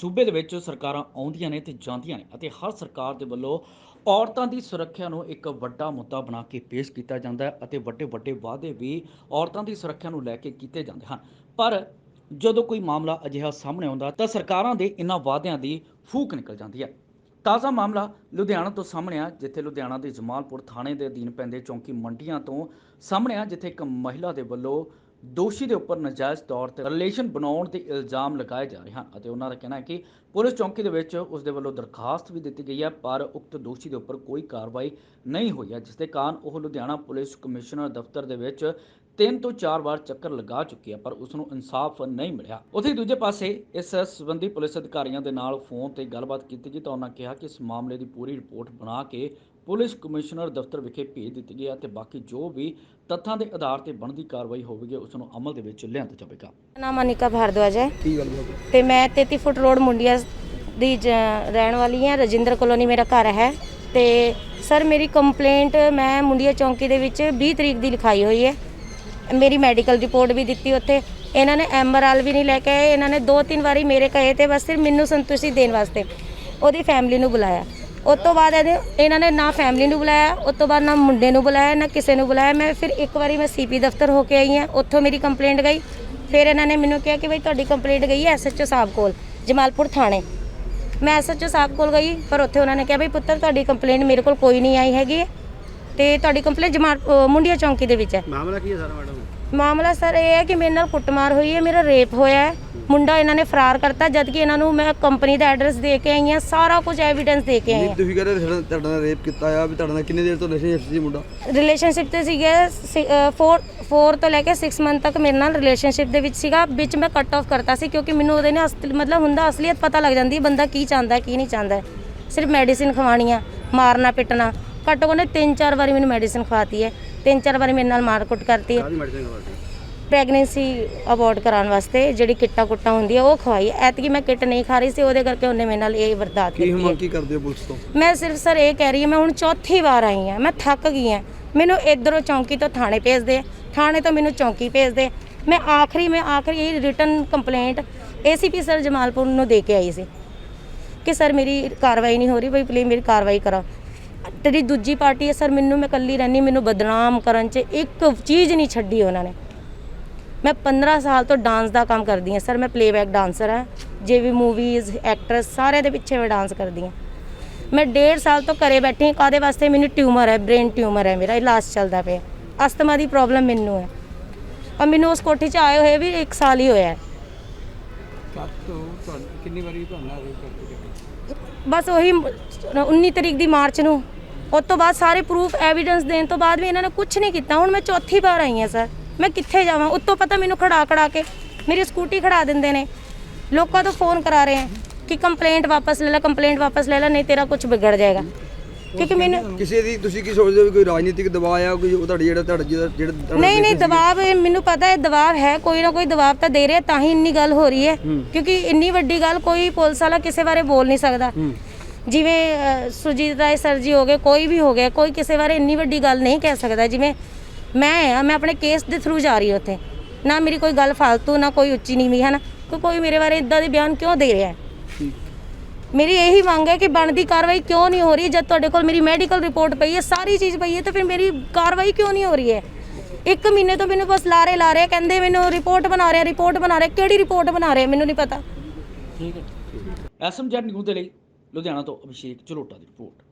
ਸੂਬੇ ਦੇ ਵਿੱਚ ਸਰਕਾਰਾਂ ਆਉਂਦੀਆਂ ਨੇ ਤੇ ਜਾਂਦੀਆਂ ਨੇ ਅਤੇ ਹਰ ਸਰਕਾਰ ਦੇ ਵੱਲੋਂ ਔਰਤਾਂ ਦੀ ਸੁਰੱਖਿਆ ਨੂੰ ਇੱਕ ਵੱਡਾ ਮੁੱਦਾ ਬਣਾ ਕੇ ਪੇਸ਼ ਕੀਤਾ ਜਾਂਦਾ ਹੈ ਅਤੇ ਵੱਡੇ ਵੱਡੇ ਵਾਅਦੇ ਵੀ ਔਰਤਾਂ ਦੀ ਸੁਰੱਖਿਆ ਨੂੰ ਲੈ ਕੇ ਕੀਤੇ ਜਾਂਦੇ ਹਨ। ਪਰ ਜਦੋਂ ਕੋਈ ਮਾਮਲਾ ਅਜਿਹਾ ਸਾਹਮਣੇ ਆਉਂਦਾ ਤਾਂ ਸਰਕਾਰਾਂ ਦੇ ਇਹਨਾਂ ਵਾਅਦਿਆਂ ਦੀ ਫੂਕ ਨਿਕਲ ਜਾਂਦੀ ਹੈ। ਤਾਜ਼ਾ ਮਾਮਲਾ ਲੁਧਿਆਣਾ ਤੋਂ ਸਾਹਮਣੇ ਆ, ਜਿੱਥੇ ਲੁਧਿਆਣਾ ਦੇ ਜਮਾਲਪੁਰ ਥਾਣੇ ਦੇ ਅਧੀਨ ਪੈਂਦੇ ਚੌਂਕੀ ਮੰਡੀਆਂ ਤੋਂ ਸਾਹਮਣੇ ਆ, ਜਿੱਥੇ ਇੱਕ ਮਹਿਲਾ ਦੇ ਵੱਲੋਂ ਦੋਸ਼ੀ ਦੇ ਉੱਪਰ ਨਜਾਇਜ਼ ਤੌਰ ਤੇ ਰਿਲੇਸ਼ਨ ਬਣਾਉਣ ਦੇ ਇਲਜ਼ਾਮ ਲਗਾਏ ਜਾ ਰਹੇ ਹਨ ਅਤੇ ਉਹਨਾਂ ਦਾ ਕਹਿਣਾ ਹੈ ਕਿ ਪੁਲਿਸ ਚੌਂਕੀ ਦੇ ਵਿੱਚ ਉਸ ਦੇ ਵੱਲੋਂ ਦਰਖਾਸਤ ਵੀ ਦਿੱਤੀ ਗਈ ਹੈ, ਪਰ ਉਕਤ ਦੋਸ਼ੀ ਦੇ ਉੱਪਰ ਕੋਈ ਕਾਰਵਾਈ ਨਹੀਂ ਹੋਈ ਹੈ, ਜਿਸ ਦੇ ਕਾਰਨ ਉਹ ਲੁਧਿਆਣਾ ਪੁਲਿਸ ਕਮਿਸ਼ਨਰ ਦਫ਼ਤਰ ਦੇ ਵਿੱਚ ਤਿੰਨ ਤੋਂ ਚਾਰ ਵਾਰ ਚੱਕਰ ਲਗਾ ਚੁੱਕੀ ਹੈ, ਪਰ ਉਸ ਨੂੰ ਇਨਸਾਫ ਨਹੀਂ ਮਿਲਿਆ। ਉੱਥੇ ਦੂਜੇ ਪਾਸੇ ਇਸ ਸੰਬੰਧੀ ਪੁਲਿਸ ਅਧਿਕਾਰੀਆਂ ਦੇ ਨਾਲ ਫੋਨ ਤੇ ਗੱਲਬਾਤ ਕੀਤੀ ਗਈ ਤਾਂ ਉਹਨਾਂ ਕਿਹਾ ਕਿ ਇਸ ਮਾਮਲੇ ਦੀ ਪੂਰੀ ਰਿਪੋਰਟ ਬਣਾ ਕੇ ਪੁਲਿਸ ਕਮਿਸ਼ਨਰ ਦਫ਼ਤਰ ਵਿਖੇ ਭੇਜ ਦਿੱਤੀ ਗਈ ਹੈ ਤੇ ਬਾਕੀ ਜੋ ਵੀ ਤੱਥਾਂ ਦੇ ਆਧਾਰ ਤੇ ਬਣਦੀ ਕਾਰਵਾਈ ਹੋਵੇਗੀ ਉਸ ਨੂੰ ਅਮਲ ਦੇ ਵਿੱਚ ਲਿਆਂਦਾ ਜਾਵੇਗਾ। ਮੇਰਾ ਨਾਮ ਅਨਿਕਾ ਭਾਰਦਵਾਜ ਹੈ। ਕੀ ਗੱਲ ਬਾਤ ਤੇ ਮੈਂ 33 ਫੁੱਟ ਰੋਡ ਮੁੰਡੀਆ ਦੀ ਰਹਿਣ ਵਾਲੀ ਹਾਂ ਰਜਿੰਦਰ ਕਲੋਨੀ ਮੇਰਾ ਘਰ ਹੈ। ਤੇ ਸਰ ਮੇਰੀ ਕੰਪਲੇਂਟ ਮੈਂ ਮੁੰਡੀਆ ਚੌਂਕੀ ਦੇ ਵਿੱਚ 20 ਤਰੀਕ ਦੀ ਲਿਖਾਈ ਹੋਈ ਹੈ। ਮੇਰੀ ਮੈਡੀਕਲ ਰਿਪੋਰਟ ਵੀ ਦਿੱਤੀ ਉੱਥੇ। ਇਹਨਾਂ ਨੇ ਐਮਆਰਐਲ ਵੀ ਨਹੀਂ ਲੈ ਕੇ ਆਏ। ਇਹਨਾਂ ਨੇ ਦੋ ਤਿੰਨ ਵਾਰੀ ਮੇਰੇ ਕਹੇ ਤੇ ਬਸ ਸਿਰਫ ਮੈਨੂੰ ਸੰਤੁਸ਼ਟੀ ਦੇਣ ਵਾਸਤੇ ਉਹਦੀ ਫੈਮਿਲੀ ਨੂੰ ਬੁਲਾਇਆ। ਉਸ ਤੋਂ ਬਾਅਦ ਇਹਦੇ ਇਹਨਾਂ ਨੇ ਨਾ ਫੈਮਿਲੀ ਨੂੰ ਬੁਲਾਇਆ ਉਸ ਤੋਂ ਬਾਅਦ ਨਾ ਮੁੰਡੇ ਨੂੰ ਬੁਲਾਇਆ ਨਾ ਕਿਸੇ ਨੂੰ ਬੁਲਾਇਆ। ਮੈਂ ਫਿਰ ਇੱਕ ਵਾਰੀ ਮੈਂ ਸੀਪੀ ਦਫ਼ਤਰ ਹੋ ਕੇ ਆਈ ਹਾਂ ਉੱਥੋਂ ਮੇਰੀ ਕੰਪਲੇਂਟ ਗਈ। ਫਿਰ ਇਹਨਾਂ ਨੇ ਮੈਨੂੰ ਕਿਹਾ ਕਿ ਬਈ ਤੁਹਾਡੀ ਕੰਪਲੇਂਟ ਗਈ ਹੈ ਐਸਐਚਓ ਸਾਹਿਬ ਕੋਲ ਜਮਾਲਪੁਰ ਥਾਣੇ। ਮੈਂ ਐਸਐਚਓ ਸਾਹਿਬ ਕੋਲ ਗਈ ਪਰ ਉੱਥੇ ਉਹਨਾਂ ਨੇ ਕਿਹਾ ਬਈ ਪੁੱਤਰ ਤੁਹਾਡੀ ਕੰਪਲੇਂਟ ਮੇਰੇ ਕੋਲ ਕੋਈ ਨਹੀਂ ਆਈ ਹੈਗੀ ਤੇ ਤੁਹਾਡੀ ਕੰਪਲੇਂਟ ਜਮਾਲ ਮੁੰਡੀਆ ਚੌਂਕੀ ਦੇ ਵਿੱਚ ਹੈ। ਮਾਮਲਾ ਕੀ ਹੈ ਸਾਰਾ ਮੈਡਮ? ਮਾਮਲਾ ਸਰ ਇਹ ਹੈ ਕਿ ਮੇਰੇ ਨਾਲ ਕੁੱਟਮਾਰ ਹੋਈ ਹੈ ਮੇਰਾ ਰੇਪ ਹੋਇਆ ਹੈ। ਮੁੰਡਾ ਇਹਨਾਂ ਨੇ ਫਰਾਰ ਕਰਤਾ ਜਦ ਕਿ ਇਹਨਾਂ ਨੂੰ ਮੈਂ ਕੰਪਨੀ ਦਾ ਐਡਰੈਸ ਦੇ ਕੇ ਆਈ ਹਾਂ ਸਾਰਾ ਕੁਝ ਐਵੀਡੈਂਸ ਦੇ ਕੇ ਆਈ ਹਾਂ। ਤੁਸੀਂ ਕਹਿੰਦੇ ਤੁਹਾਡਾ ਨਾਲ ਰੇਪ ਕੀਤਾ ਆ ਵੀ ਤੁਹਾਡਾ ਨਾਲ ਕਿੰਨੇ ਦੇਰ ਤੋਂ ਰਿਲੇਸ਼ਨਸ਼ਿਪ ਸੀ ਮੁੰਡਾ? ਰਿਲੇਸ਼ਨਸ਼ਿਪ ਤੇ ਸੀਗੇ 4 4 ਤੋਂ ਲੈ ਕੇ 6 ਮੰਥ ਤੱਕ ਮੇਰੇ ਨਾਲ ਰਿਲੇਸ਼ਨਸ਼ਿਪ ਦੇ ਵਿੱਚ ਸੀਗਾ ਵਿੱਚ ਮੈਂ ਕੱਟ ਆਫ ਕਰਤਾ ਸੀ ਕਿਉਂਕਿ ਮੈਨੂੰ ਉਹਦੇ ਨੇ ਮਤਲਬ ਹੁੰਦਾ ਅਸਲੀਅਤ ਪਤਾ ਲੱਗ ਜਾਂਦੀ ਬੰਦਾ ਕੀ ਚਾਹੁੰਦਾ ਕੀ ਨਹੀਂ ਚਾਹੁੰਦਾ। ਸਿਰਫ ਮੈਡੀਸਿਨ ਖਵਾਉਣੀਆਂ ਮਾਰਨਾ ਪਿੱਟਣਾ। ਘੱਟੋ ਘੱਟ ਤਿੰਨ ਚਾਰ ਵਾਰੀ ਮੈਨੂੰ ਮੈਡੀਸਿਨ ਖਵਾਤੀ ਹੈ ਤਿੰਨ ਚਾਰ ਵਾਰੀ ਮੇਰੇ ਨਾਲ ਮਾਰਕੁੱਟ ਕਰਤੀ ਹੈ। ਪ੍ਰੈਗਨੈਂਸੀ ਅਬੋਰਟ ਕਰਾਉਣ ਵਾਸਤੇ ਜਿਹੜੀ ਕਿੱਟਾ ਕੁੱਟਾ ਹੁੰਦੀ ਹੈ ਉਹ ਖਵਾਈ। ਐਤਕੀ ਮੈਂ ਕਿੱਟ ਨਹੀਂ ਖਾ ਰਹੀ ਸੀ ਉਹਦੇ ਕਰਕੇ ਉਹਨੇ ਮੇਰੇ ਨਾਲ ਇਹ ਵਰਦਾਤ ਕੀ ਕੀਤੀ ਹੈ। ਮੰਗ ਕੀ ਕਰਦੇ ਹੋ ਪੁਲਿਸ ਤੋਂ? ਮੈਂ ਸਿਰਫ ਸਰ ਇਹ ਕਹਿ ਰਹੀ ਹਾਂ ਮੈਂ ਹੁਣ ਚੌਥੀ ਵਾਰ ਆਈ ਹਾਂ ਮੈਂ ਥੱਕ ਗਈ ਹਾਂ। ਮੈਨੂੰ ਇਧਰੋਂ ਚੌਂਕੀ ਤੋਂ ਥਾਣੇ ਭੇਜਦੇ ਥਾਣੇ ਤੋਂ ਮੈਨੂੰ ਚੌਂਕੀ ਭੇਜਦੇ ਮੈਂ ਆਖਰੀ ਮੈਂ ਆਖਰੀ ਇਹ written complaint ACP sir Jamalpur ਨੂੰ ਦੇ ਕੇ ਆਈ ਸੀ ਕਿ ਸਰ ਮੇਰੀ ਕਾਰਵਾਈ ਨਹੀਂ ਹੋ ਰਹੀ ਬਈ ਪਲੀਜ਼ ਮੇਰੀ ਕਾਰਵਾਈ ਕਰੋ। ਤੇਰੀ ਦੂਜੀ ਪਾਰਟੀ ਹੈ ਸਰ ਮੈਨੂੰ ਮੈਂ ਇਕੱਲੀ ਰਹਿਣੀ ਮੈਨੂੰ ਬਦਨਾਮ ਕਰਨ 'ਚ ਇੱਕ ਚੀਜ਼ ਨਹੀਂ ਛੱਡੀ ਉਹਨਾਂ ਨੇ। ਮੈਂ 15 ਸਾਲ ਤੋਂ ਡਾਂਸ ਦਾ ਕੰਮ ਕਰਦੀ ਹਾਂ ਸਰ ਮੈਂ ਪਲੇਬੈਕ ਡਾਂਸਰ ਹਾਂ। ਜੇ ਵੀ ਮੂਵੀਜ਼ ਐਕਟਰਸ ਸਾਰੇ ਦੇ ਪਿੱਛੇ ਮੈਂ ਡਾਂਸ ਕਰਦੀ ਹਾਂ। ਮੈਂ 1.5 ਸਾਲ ਤੋਂ ਘਰੇ ਬੈਠੀ ਹਾਂ ਕਾਦੇ ਵਾਸਤੇ? ਮੈਨੂੰ ਟਿਊਮਰ ਹੈ ਬ੍ਰੇਨ ਟਿਊਮਰ ਹੈ ਮੇਰਾ ਇਲਾਜ ਚੱਲਦਾ ਪਿਆ। ਅਸਥਮਾ ਦੀ ਪ੍ਰੋਬਲਮ ਮੈਨੂੰ ਹੈ। ਔਰ ਮੈਨੂੰ ਉਸ ਕੋਠੀ 'ਚ ਆਏ ਹੋਏ ਵੀ 1 ਸਾਲ ਹੀ ਹੋਇਆ ਹੈ। ਕਿੰਨੀ ਵਾਰੀ ਤੁਹਾਨੂੰ ਬਸ ਉਹੀ 19 ਤਰੀਕ ਦੀ ਮਾਰਚ ਨੂੰ। ਉਸ ਤੋਂ ਬਾਅਦ ਸਾਰੇ ਪ੍ਰੂਫ ਐਵੀਡੈਂਸ ਦੇਣ ਤੋਂ ਬਾਅਦ ਵੀ ਇਹਨਾਂ ਨੇ ਕੁਝ ਨਹੀਂ ਕੀਤਾ। ਹੁਣ ਮੈਂ ਚੌਥੀ ਵਾਰ ਆਈ ਹਾਂ ਸਰ। ਮੈਂ ਕਿੱਥੇ ਜਾਵਾਂ? ਉੱਤੋਂ ਪਤਾ ਮੈਨੂੰ ਖੜਾ ਖੜਾ ਕੇ ਮੇਰੀ ਸਕੂਟੀ ਖੜਾ ਦਿੰਦੇ ਨੇ। ਲੋਕਾਂ ਤੋਂ ਫੋਨ ਕਰਾ ਰਹੇ ਹੈ ਕਿ ਕੰਪਲੇਂਟ ਵਾਪਸ ਲੈ ਲੈ ਕੰਪਲੇਂਟ ਵਾਪਸ ਲੈ ਲੈ ਨਹੀਂ ਤੇਰਾ ਕੁਝ ਵਿਗੜ ਜਾਏਗਾ। ਕਿਉਂਕਿ ਮੈਨੂੰ ਕਿਸੇ ਦੀ ਤੁਸੀਂ ਕੀ ਸੋਚਦੇ ਹੋ ਕੋਈ ਰਾਜਨੀਤਿਕ ਦਬਾਅ ਆ ਕੋਈ ਤੁਹਾਡੀ ਜਿਹੜਾ ਤੁਹਾਡਾ ਜਿਹੜਾ ਨਹੀਂ ਨਹੀਂ? ਦਬਾਅ ਮੈਨੂੰ ਪਤਾ ਹੈ ਦਬਾਅ ਹੈ ਕੋਈ ਨਾ ਕੋਈ ਦਬਾਅ ਤਾਂ ਦੇ ਰਿਹਾ ਤਾਂ ਹੀ ਇੰਨੀ ਗੱਲ ਹੋ ਰਹੀ ਹੈ। ਕਿਉਂਕਿ ਇੰਨੀ ਵੱਡੀ ਗੱਲ ਕੋਈ ਪੁਲਿਸ ਵਾਲਾ ਕਿਸੇ ਬਾਰੇ ਬੋਲ ਨਹੀਂ ਸਕਦਾ। ਜਿਵੇਂ ਅ, ਸੁਰਜੀਤ ਰਾਏ ਸਰ ਜੀ ਹੋ ਗਏ ਕੋਈ ਵੀ ਹੋ ਗਿਆ ਕੋਈ ਕਿਸੇ ਬਾਰੇ ਇੰਨੀ ਵੱਡੀ ਗੱਲ ਨਹੀਂ ਕਹਿ ਸਕਦਾ। ਜਿਵੇਂ ਮੈਂ ਆ ਮੈਂ ਆਪਣੇ ਕੇਸ ਦੇ ਥਰੂ ਜਾ ਰਹੀ ਹਾਂ ਉੱਥੇ। ਨਾ ਮੇਰੀ ਕੋਈ ਗੱਲ ਫालतू ਨਾ ਕੋਈ ਉੱਚੀ ਨੀਵੀਂ ਹੈ ਨਾ ਕੋਈ ਕੋਈ ਮੇਰੇ ਬਾਰੇ ਇਦਾਂ ਦੇ ਬਿਆਨ ਕਿਉਂ ਦੇ ਰਿਹਾ ਹੈ? ਮੇਰੀ ਇਹੀ ਮੰਗ ਹੈ ਕਿ ਬਣਦੀ ਕਾਰਵਾਈ ਕਿਉਂ ਨਹੀਂ ਹੋ ਰਹੀ? ਜਦ ਤੁਹਾਡੇ ਕੋਲ ਮੇਰੀ ਮੈਡੀਕਲ ਰਿਪੋਰਟ ਪਈ ਹੈ ਸਾਰੀ ਚੀਜ਼ ਪਈ ਹੈ ਤਾਂ ਫਿਰ ਮੇਰੀ ਕਾਰਵਾਈ ਕਿਉਂ ਨਹੀਂ ਹੋ ਰਹੀ ਹੈ? ਇੱਕ ਮਹੀਨੇ ਤੋਂ ਮੈਨੂੰ ਬਸ ਲਾਰੇ ਲਾ ਰਹੇ ਕਹਿੰਦੇ ਮੈਨੂੰ ਰਿਪੋਰਟ ਬਣਾ ਰਿਹਾ ਰਿਪੋਰਟ ਬਣਾ ਰਿਹਾ। ਕਿਹੜੀ ਰਿਪੋਰਟ ਬਣਾ ਰਹੇ ਮੈਨੂੰ ਨਹੀਂ ਪਤਾ। ਐਸਐਮਜੈਡ ਨਿਊਜ਼ ਦੇ ਲਈ ਲੁਧਿਆਣਾ ਤੋਂ ਅਭਿਸ਼ੇਕ ਚਲੋਟਾ ਦੀ ਰਿਪੋਰਟ।